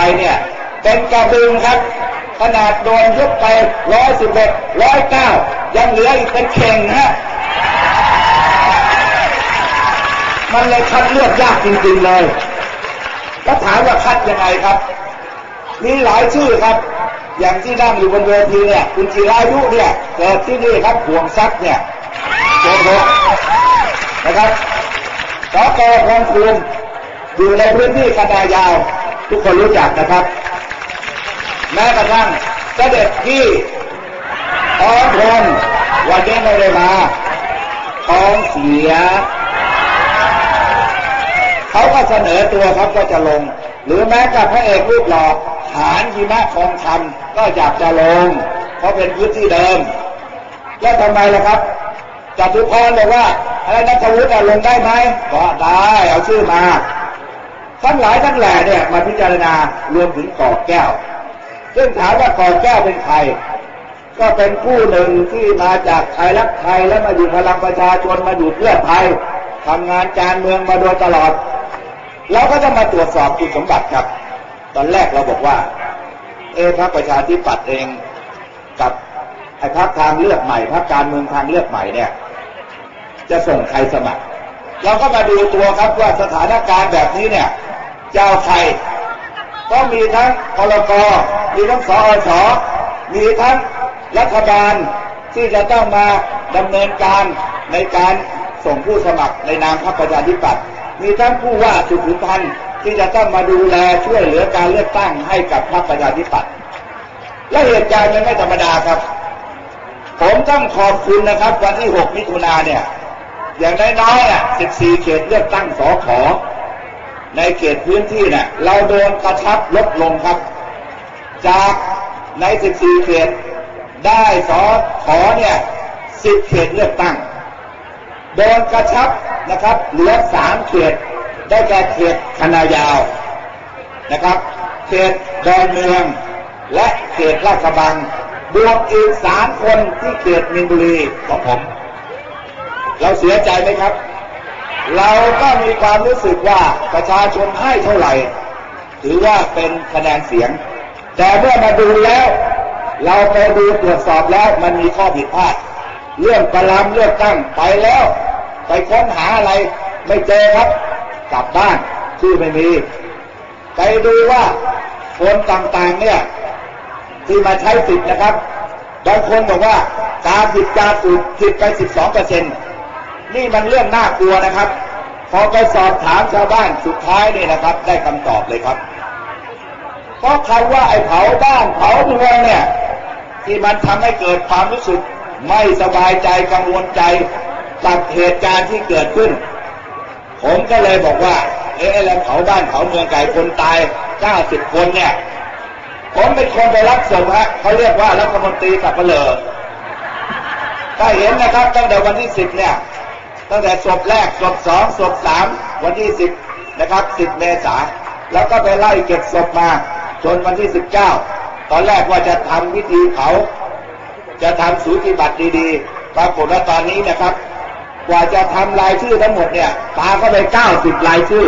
ทยเนี่ย เป็นกระบึงครับ ขนาดโดนยุบไปร้อยสิบเอ็ดร้อยเก้ายังเหลืออีกเป็นเข่งฮะมันเลยคัดเลือกยากจริงๆเลยแล้วถามว่าคัดยังไงครับ มีหลายชื่อครับ อย่างที่นั่งอยู่บนเวทีเนี่ย คุณจิรายุเนี่ยเกิดที่นี่ครับห่วงซักเนี่ยโจโนะครับสกคองคูมอยู่ในพื้นที่คณะยาว ทุกคนรู้จักนะครับ แม้กระทั่งเสด็จที่ท้องพลวันนี้ไม่ได้มาท้องเสีย เขาก็เสนอตัวครับก็จะลง หรือแม้กับพระเอกรูปหล่อฐานหิมะทองคำก็อยากจะลง เพราะเป็นพื้นที่เดิม แล้วทำไมล่ะครับจตุพรบอกว่าอะไรนัทวุฒิลงได้ไหมก็ได้เอาชื่อมา ทั้งหลายทั้งแหล่เนี่ยมาพิจารณารวมถึงกอแก้ว ซึ่งถามว่ากอแก้วเป็นใคร ก็เป็นผู้หนึ่งที่มาจากไทยรักไทยและมาอยู่พลังประชาชนมาอยู่เพื่อไทยทำงานการเมืองมาโดยตลอด เราก็จะมาตรวจสอบคุณสมบัติครับ ตอนแรกเราบอกว่า เอพรรคประชาธิปัตย์เองกับไอ้พรรคทางเลือกใหม่พรรคการเมืองทางเลือกใหม่เนี่ยจะส่งใครสมัคร เราก็มาดูตัวครับว่าสถานการณ์แบบนี้เนี่ย เจ้าใครก็มีทั้งพลกรมีทั้งสอชมีทั้งรัฐบาลที่จะต้องมาดำเนินการในการส่งผู้สมัครในนามพรรคประชาธิปัตย์มีทั้งผู้ว่าสุขุมพันธ์ที่จะต้องมาดูแลช่วยเหลือการเลือกตั้งให้กับพรรคประชาธิปัตย์และเหตุการณ์มันไม่ธรรมดาครับ ผมต้องขอบคุณนะครับ วันที่ 6 มิถุนาเนี่ย อย่างน้อยๆอะ14 เขตเลือกตั้งสอขอ ในเขตพื้นที่เนี่ยเราโดนกระชับลดลงครับ จากใน 14 เขตได้สอขอเนี่ย 10 เขตเลือกตั้ง โดนกระชับนะครับ เหลือสามเขต ได้แก่เขตคณะยาวนะครับ เขตดอนเมือง และเขตลาดกระบัง บวกอีกสามคนที่เขตมินบุรีของผม เราเสียใจไหมครับ เราก็มีความรู้สึกว่าประชาชนให้เท่าไหร่ ถือว่าเป็นคะแนนเสียง แต่เมื่อมาดูแล้ว เราไปดูตรวจสอบแล้วมันมีข้อผิดพลาด เรื่องประลำเลือกตั้งไปแล้ว ไปค้นหาอะไรไม่เจอครับ กลับบ้านชื่อไม่มี ไปดูว่าคนต่างๆเนี่ยที่มาใช้สิทธิ์นะครับบางคนบอกว่าการผิดการถูกผิดไป 12เปอร์เซ็นต์ นี่มันเรื่องน่ากลัวนะครับ พอไปสอบถามชาวบ้านสุดท้ายนี่นะครับ ได้คำตอบเลยครับ เพราะคำว่าไอ้เผาบ้านเผาเมืองเนี่ย ที่มันทำให้เกิดความรู้สึกไม่สบายใจกังวลใจกับเหตุการณ์ที่เกิดขึ้น ผมก็เลยบอกว่า เอ๊ะแล้วเผาบ้านเผาเมืองไก่คนตายเก้าสิบคนเนี่ยผมเป็นคนไปรับศพฮะเขาเรียกว่ารัฐมนตรีสับเปลือถ้าเห็นนะครับตั้งแต่วันที่สิบเนี่ย ตั้งแต่ศพแรกศพสองศพสามวันที่สิบนะครับสิบเมษาแล้วก็ไปไล่เก็บศพมาจนวันที่สิบเก้าตอนแรกว่าจะทำพิธีเผาจะทำสูติบัตรดีๆปรากฏว่าตอนนี้นะครับ กว่าจะทำรายชื่อทั้งหมดเนี่ยปาเข้าไปเก้าสิบรายชื่อ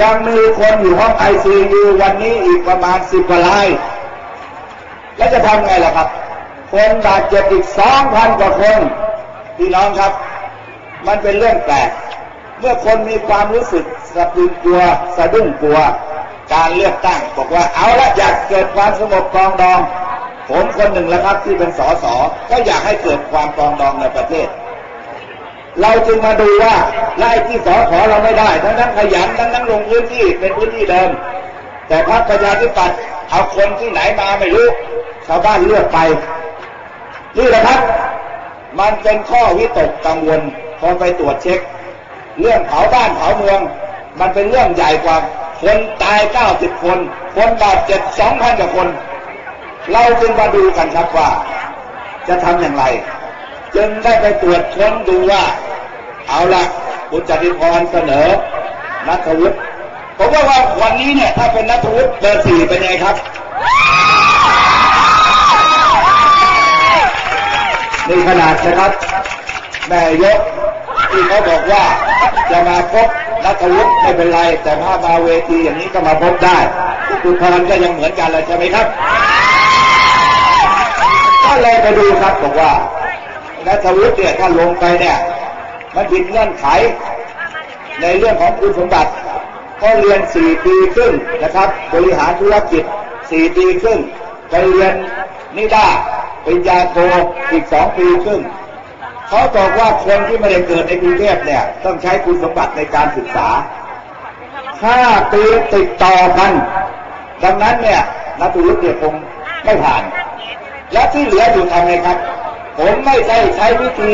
ยังมีคนอยู่ห้องไอซียูวันนี้อีกประมาณสิบกว่าราย แล้วจะทำไงล่ะครับ คนบาดเจ็บอีกสองพันกว่าคนพี่น้องครับ มันเป็นเรื่องแปลก เมื่อคนมีความรู้สึกสะดุ้งกลัว สะดุ้งกลัว การเลือกตั้งบอกว่าเอาละอยากเกิดความสงบปรองดอง ผมคนหนึ่งแล้วครับที่เป็นสสก็อยากให้เกิดความปรองดองในประเทศ เราจึงมาดูว่าไล่ที่สอขอเราไม่ได้ทั้งนั้นขยันทั้งนั้นลงพื้นที่เป็นพื้นที่เดิม แต่พรรคประชาธิปัตย์เอาคนที่ไหนมาไม่รู้ชาวบ้านเลือกไปนี่แหละครับ มันเป็นข้อวิตกกังวล พอไปตรวจเช็ค เรื่องเผาบ้านเผาเมือง มันเป็นเรื่องใหญ่กว่า คนตายเก้าสิบคน คนบาดเจ็บสองพันกว่าคน เราจึงมาดูกันครับว่า จะทำอย่างไร จึงได้ไปตรวจค้นดูว่า เอาละคุณจติพรเสนอนัทวุฒิผมว่าว่าวันนี้เนี่ย ถ้าเป็นนัทวุฒิเบอร์สี่เป็นไงครับนี่ขนาดนะครับแม่ยก ที่เขาบอกว่าจะมาพบนัทวุฒิไม่เป็นไร แต่ถ้ามาเวทีอย่างนี้ก็มาพบได้คุณพรก็ยังเหมือนกันเลยใช่ไหมครับก็เลยไปดูครับบอกว่านัทวุฒิเนี่ยถ้าลงไปเนี่ยมันผิดเงื่อนไข ในเรื่องของคุณสมบัติ ก็เรียนสี่ปีครึ่งนะครับ บริหารธุรกิจสี่ปีครึ่งไปเรียนนิด้าปริญญาโทอีกสองปีครึ่ง เขาบอกว่าคนที่ไม่ได้เกิดในกรุงเทพเนี่ย ต้องใช้คุณสมบัติในการศึกษาห้าปีติดต่อกัน ดังนั้นเนี่ยนักธุรกิจคงไม่ผ่าน และที่เหลืออยู่ทำไงครับ ผมไม่ใช่ใช้วิธี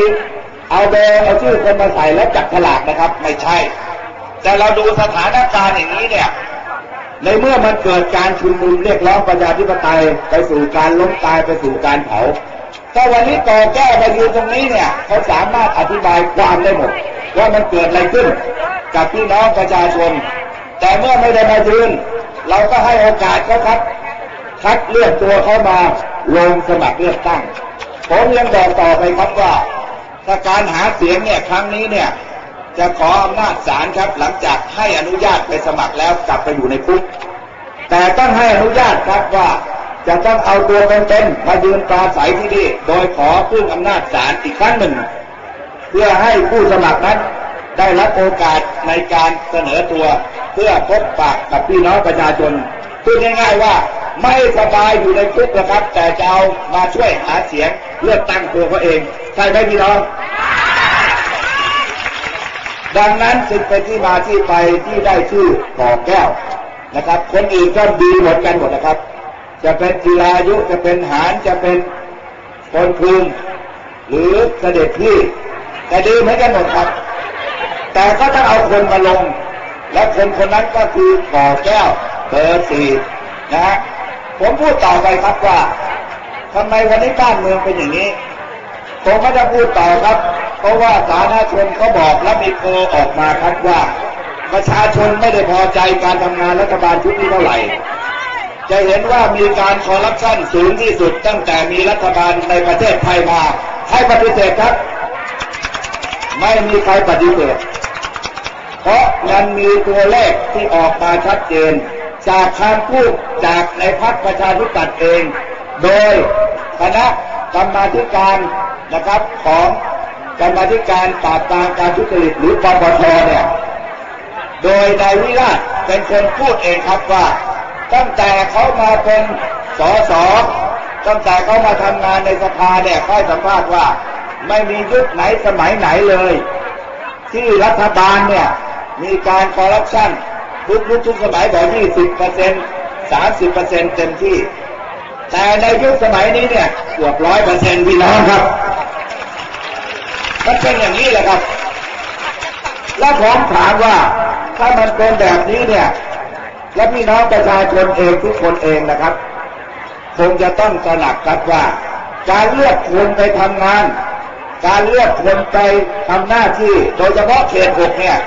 เอาเบอร์เอาชื่อคนมาใส่แล้วจับฉลากนะครับ ไม่ใช่ แต่เราดูสถานการณ์อย่างนี้เนี่ยในเมื่อมันเกิดการชุมนุมเรียกร้องประชาธิปไตยไปสู่การล้มตายไปสู่การเผา ถ้าวันนี้ก่อแก้มายืนตรงนี้เนี่ยเขาสามารถอธิบายความได้หมด ว่ามันเกิดอะไรขึ้น กับพี่น้องประชาชน แต่เมื่อไม่ได้มายืน เราก็ให้โอกาสเขาครับคัดเลือกตัวเขามาลงสมัครเลือกตั้ง ผมยังบอกต่อไปครับว่าถ้าการหาเสียงเนี่ยครั้งนี้เนี่ยจะขออำนาจศาลครับ หลังจากให้อนุญาตไปสมัครแล้วกลับไปอยู่ในคุกแต่ต้องให้อนุญาตครับว่า จะต้องเอาตัวเป็นๆมายืนปราศัยที่นี่โดยขอพึ่งอำนาจศาลอีกครั้งหนึ่ง เพื่อให้ผู้สมัครนั้นได้รับโอกาสในการเสนอตัวเพื่อพบปะกับพี่น้องประชาชนพูดง่ายๆว่าไม่สบายอยู่ในคุกนะครับ แต่จะเอามาช่วยหาเสียงเลือกตั้งตัวเขาเองใช่ไหมพี่น้อง ดังนั้นจึงเป็นที่มาที่ไปที่ได้ชื่อก่อแก้วนะครับ คนอื่นก็ดีหมดกันหมดนะครับ จะเป็นกีฬายุจะเป็นหารจะเป็นคนคุมหรือเสด็จพี่แต่ดีเหมือนกันหมดครับ แต่ก็ต้องเอาคนมาลง และคนคนนั้นก็คือก่อแก้วเบอร์สี่นะฮะผมพูดต่อไปครับว่าทำไมวันนี้บ้านเมืองเป็นอย่างนี้ ผมไม่จะพูดต่อครับ เพราะว่าสาธารณชนเขาบอกและมีโพลออกมาครับว่า ประชาชนไม่ได้พอใจการทำงานรัฐบาลชุดนี้เท่าไหร่ จะเห็นว่ามีการคอร์รัปชันสูงที่สุดตั้งแต่มีรัฐบาลในประเทศไทยมาให้ปฏิเสธครับ ไม่มีใครปฏิเสธเพราะมันมีตัวเลขที่ออกมาชัดเจน จากคำพูดจากในพรรคประชาธิปัตย์เอง โดยคณะกรรมาธิการนะครับของกรรมาธิการปราบปรามการทุจริตหรือปปชเนี่ย โดยนายวิราชเป็นคนพูดเองครับว่า ตั้งแต่เขามาเป็นสสตั้งแต่เขามาทำงานในสภาเนี่ยค่อยสัมภาษณ์ว่า ไม่มียุคไหนสมัยไหนเลย ที่รัฐบาลเนี่ยมีการคอร์รัปชันทุกยุคทุกสมัยบอก20เปอร์เซ็นต์30เปอร์เซ็นต์เต็มที่ แต่ในยุคสมัยนี้เนี่ยเกือบร้อยเปอร์เซ็นต์พี่น้องครับมันเป็นอย่างนี้แหละครับ แล้วผมถามว่าถ้ามันเป็นแบบนี้เนี่ย และพี่น้องประชาชนเองทุกคนเองนะครับ คงจะต้องตระหนักครับว่า การเลือกคนไปทำงาน การเลือกคนไปทำหน้าที่ โดยเฉพาะเขตหกเนี่ย